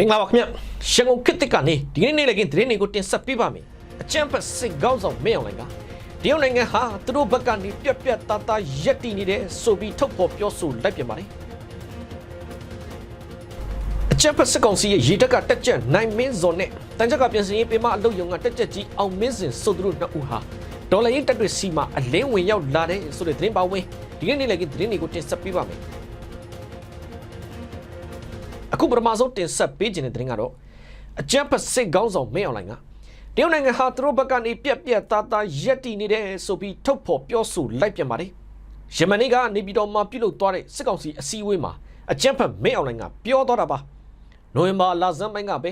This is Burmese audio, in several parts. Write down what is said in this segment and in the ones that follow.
မင်္ဂလာပါခင်ဗျရန်ကုန်ခေတ်သစ်ကနေဒီနေ့နေ့လည်ကင်းသတင်းတွေကိုတင်ဆက်ပေးပါမယ်အကြံဖတ်စစ်ကောင်းဆောင်မင်းအောင်လိုင်ကတရုတ်နိုင်ငံဟာသူတို့ဘက်ကနေပြက်ပြက်သားသားရက်တည်နေတယ်ဆိုပြီးထုတ်ဖော်ပြောဆိုလိုက်ပြန်ပါတယ်အကြံဖတ်စစ်ကောင်စီရဲ့ရေတက်ကတက်ကြက်နိုင်မင်းဇော်နဲ့တန်ကြက်ကပြင်စင်ရေးပေးမအလုပ်ယုံကတက်ကြက်ကြီးအောင်မင်းစင်ဆိုသူတို့နှစ်ဦးဟာဒေါ်လာရင်းတက်တွေစီမှာအလင်းဝင်ရောက်လာတဲ့ဆိုတဲ့သတင်းပါဝင်ဒီနေ့နေ့လည်ကင်းသတင်းတွေကိုတင်ဆက်ပေးပါမယ် အခုပထမဆုံးတင်ဆက်ပေးခြင်းတဲ့သတင်းကတော့အကြံဖစစ်ကောင်းဆောင်မင်းအောင်လိုင်ကတရုတ်နိုင်ငံဟာသူတို့ဘက်ကနေပြက်ပြက်သားသားရက်တည်နေတယ်ဆိုပြီးထုတ်ဖော်ပြောဆိုလိုက်ပြန်ပါတယ်။ယမန်နေ့ကနေပြည်တော်မှာပြုလုပ်သွားတဲ့စစ်ကောင်စီအစည်းအဝေးမှာအကြံဖမင်းအောင်လိုင်ကပြောသွားတာပါ။နိုဝင်ဘာလဆန်းပိုင်းကပဲ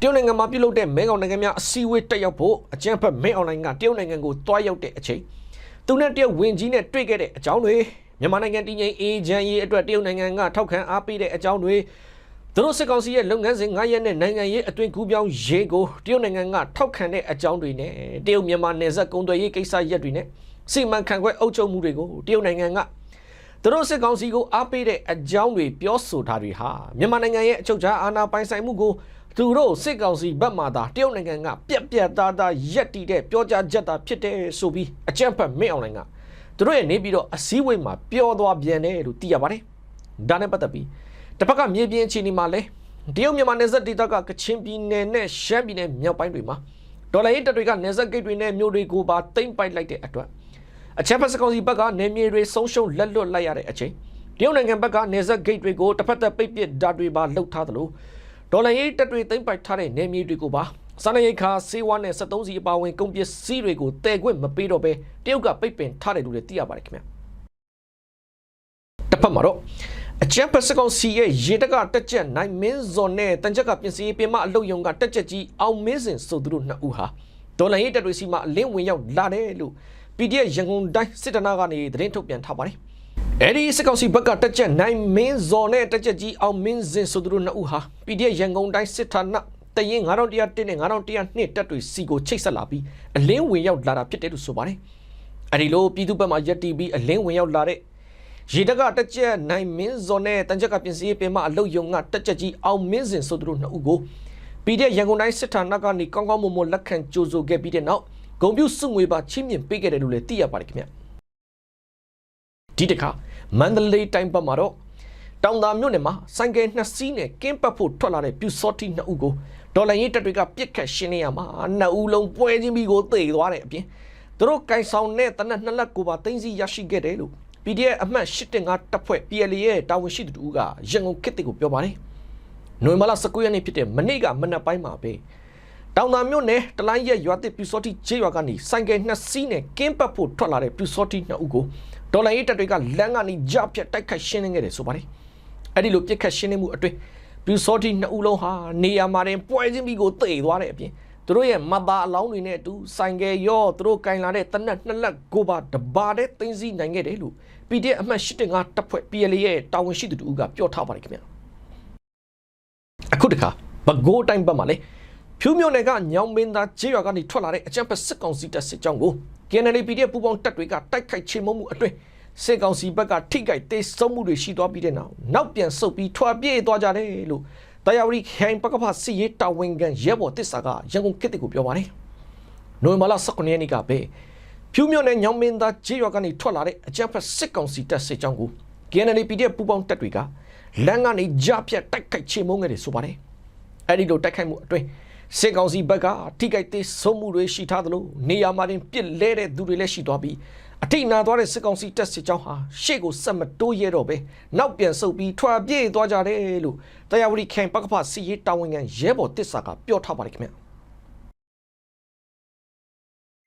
တရုတ်နိုင်ငံမှာပြုလုပ်တဲ့မဲကောင်နိုင်ငံများအစည်းအဝေးတက်ရောက်ဖို့အကြံဖမင်းအောင်လိုင်ကတရုတ်နိုင်ငံကိုတွားရောက်တဲ့အချိန်သူနဲ့တရုတ်ဝင်ကြီးနဲ့တွေ့ခဲ့တဲ့အကြောင်းတွေမြန်မာနိုင်ငံတည်ငြိမ်အေးချမ်းရေးအတွက်တရုတ်နိုင်ငံကထောက်ခံအားပေးတဲ့အကြောင်းတွေ သူတို့စစ်ကောင်စီရဲ့လုပ်ငန်းစဉ်9ရက်နဲ့နိုင်ငံရေးအတွင်ကူးပြောင်းရေးကိုတရုတ်နိုင်ငံကထောက်ခံတဲ့အကြောင်းတွေနဲ့တရုတ်မြန်မာနယ်စပ်ကုန်သွယ်ရေးကိစ္စရပ်တွေနဲ့စီမံခန့်ခွဲအုပ်ချုပ်မှုတွေကိုတရုတ်နိုင်ငံကသူတို့စစ်ကောင်စီကိုအားပေးတဲ့အကြောင်းတွေပြောဆိုတာတွေဟာမြန်မာနိုင်ငံရဲ့အချုပ်အခြာအာဏာပိုင်ဆိုင်မှုကိုသူတို့စစ်ကောင်စီဘက်မှသာတရုတ်နိုင်ငံကပြက်ပြက်သားသားရက်တီတဲ့ပြောကြားချက်သာဖြစ်တယ်ဆိုပြီးအကြံဖတ်မင်းအောင်လိုင်ကသူတို့ရဲ့နေပြီးတော့အစည်းအဝေးမှာပြောသွားပြန်တယ်လို့သိရပါတယ်ဒါနဲ့ပတ်သက်ပြီး တစ်ဖက်ကမြေပြင်အခြေအနေမှာလဲတရုတ်မြန်မာနယ်စပ်ဒေသကကချင်ပြည်နယ်နဲ့ရှမ်းပြည်နယ်မြောက်ပိုင်းတွေမှာဒေါ်လာရေးတပ်တွေကနယ်စပ်ဂိတ်တွေနဲ့မြို့တွေကိုပါတိမ့်ပိုက်လိုက်တဲ့အတွက်အချက်ဖက်စကောင်စီဘက်ကနေမြေတွေဆုံးရှုံးလက်လွတ်လိုက်ရတဲ့အချိန်တရုတ်နိုင်ငံဘက်ကနေဆက်ဂိတ်တွေကိုတစ်ဖက်သက်ပိတ်ပစ်ဓာတ်တွေပါလှုပ်ထားသလိုဒေါ်လာရေးတပ်တွေတိမ့်ပိုက်ထားတဲ့နေမြေတွေကိုပါစားနပ်ရိက္ခာစေဝါနဲ့73စီအပါအဝင်ကုန်ပစ္စည်းတွေကိုတည်ခွင့်မပေးတော့ဘဲတရုတ်ကပိတ်ပင်ထားတယ်လို့လည်းသိရပါတယ်ခင်ဗျတစ်ဖက်မှာတော့ အချမ်းပစကောင်စီရဲ့ရေတက်ကတက်ချက်နိုင်မင်းဇော်နဲ့တန်ချက်ကပြင်စင်ပြင်မအလုတ်ယုံကတက်ချက်ကြီးအောင်မင်းစင်ဆိုသူတို့နှစ်ဦးဟာဒေါ်လာရေးတက်တွေစီမှာအလင်းဝင်ရောက်လာတယ်လို့ PDF ရန်ကုန်တိုင်းစစ်တနာကနေသတင်းထုတ်ပြန်ထားပါတယ်အဲ့ဒီစစ်ကောင်စီဘက်ကတက်ချက်နိုင်မင်းဇော်နဲ့တက်ချက်ကြီးအောင်မင်းစင်ဆိုသူတို့နှစ်ဦးဟာ PDF ရန်ကုန်တိုင်းစစ်ဌာနတရင်9100နဲ့9102တက်တွေစီကိုချိတ်ဆက်လာပြီးအလင်းဝင်ရောက်လာတာဖြစ်တယ်လို့ဆိုပါတယ်အဲ့ဒီလိုပြည်သူဘက်မှရက်တီပြီးအလင်းဝင်ရောက်လာတဲ့ ရေတကတက်ချက်နိုင်မင်းဇော်နဲ့တန်ချက်ကပြင်စည်းပင်မအလုတ်ယုံကတက်ချက်ကြီးအောင်မင်းစင်ဆိုသူတို့နှစ်ဦးကိုပြည်တဲ့ရန်ကုန်တိုင်းစစ်ဌာနကနေကောင်းကောင်းမွန်မွန်လက်ခံကြိုဆိုခဲ့ပြီးတဲ့နောက်ဂုံပြူစုငွေပါချင်းမြင်ပေးခဲ့တယ်လို့လည်းသိရပါတယ်ခင်ဗျဒီတခါမန္တလေးတိုင်းဘက်မှာတော့တောင်သာမြို့နယ်မှာဆိုင်ကယ်နှစ်စီးနဲ့ကင်းပတ်ဖို့ထွက်လာတဲ့ပြူစောတိနှစ်ဦးကိုဒေါ်လာရေးတပ်တွေကပြစ်ခတ်ရှင်းနေရမှာနှစ်ဦးလုံးပွဲချင်းပြီးကိုသေသွားတဲ့အပြင်သူတို့ကင်ဆောင်တဲ့တနက်နှစ်လက်ကိုပါသိမ်းဆီးရရှိခဲ့တယ်လို့ PDF အမှတ်8.5တပ်ဖွဲ့ PLA ရဲ့တာဝန်ရှိသူတို့ကရန်ကုန်ခေတ်တစ်ကိုပြောပါတယ်။နိုဝင်ဘာလ19ရက်နေ့ဖြစ်တဲ့မနေ့ကမနက်ပိုင်းမှာပဲတောင်သာမြို့နယ်တလိုင်းရက်ရွာတစ်ပြူစောတိကျေးရွာကနေဆိုင်ကယ်နှစ်စီးနဲ့ကင်းပတ်ဖို့ထွက်လာတဲ့ပြူစောတိနှစ်ဦးကိုဒေါ်လာရေးတပ်တွေကလမ်းကနေကြားဖြတ်တိုက်ခတ်ရှင်းလင်းခဲ့တယ်ဆိုပါတယ်။အဲ့ဒီလိုပြစ်ခတ်ရှင်းလင်းမှုအတွင်းပြူစောတိနှစ်ဦးလုံးဟာနေရာမှာတင်ပွဲချင်းပြီးကိုတိတ်သွားတဲ့အပြင်သူတို့ရဲ့မသားအလောင်းတွေနဲ့အတူဆိုင်ကယ်ရောသူတို့ကင်လာတဲ့တနက်နှစ်လက်ကိုပါတပါတဲ့သိသိနိုင်ခဲ့တယ်လို့ PDF အမှတ်85တပ်ဖွဲ့ PLA ရဲ့တာဝန်ရှိသူတူကပြောထားပါတယ်ခင်ဗျာအခုတခါဘကိုးတိုင်းဘက်မှာလေဖြူးမြို့နယ်ကညောင်မင်းသားကျေးရွာကနေထွက်လာတဲ့အကြံဖက်စစ်ကောင်စီတပ်စစ်ကြောင်းကို KNL PDF ပူးပေါင်းတပ်တွေကတိုက်ခိုက်ချေမှုမှုအတွင်းစစ်ကောင်စီဘက်ကထိခိုက်တေဆုံးမှုတွေရှိသွားပြီးတဲ့နောက်နောက်ပြန်ဆုတ်ပြီးထွက်ပြေးသွားကြတယ်လို့တရားဝတီခိုင်ပကဖစီရေးတာဝန်ခံရဲဘော်တစ်စာကရန်ကုန်ကစ်တစ်ကိုပြောပါတယ်နိုဝင်ဘာလ19ရက်နေ့ကပဲ ဖြူးမြို့နယ်ညောင်မင်းသားကျေးရွာကနေထွက်လာတဲ့အကြမ်းဖက်စစ်ကောင်စီတပ်စစ်ကြောင်းကို KNL PDF ပူးပေါင်းတပ်တွေကလမ်းကနေကြားဖြတ်တိုက်ခိုက်ချေမှုငယ်တွေဆိုပါတယ်အဲ့ဒီလိုတိုက်ခိုက်မှုအတွင်းစစ်ကောင်စီဘက်ကထိခိုက်သေးဆုံးမှုတွေရှိထားသလိုနေရာမှာတင်ပြစ်လဲတဲ့သူတွေလည်းရှိသွားပြီးအထိနာသွားတဲ့စစ်ကောင်စီတပ်စစ်ကြောင်းဟာရှေ့ကိုဆက်မတိုးရဲတော့ပဲနောက်ပြန်ဆုတ်ပြီးထွာပြေးသွားကြတယ်လို့တရားဝတီခိုင်ပကဖစီရေးတာဝန်ခံရဲဘော်တစ်စာကပြောထားပါတယ်ခင်ဗျ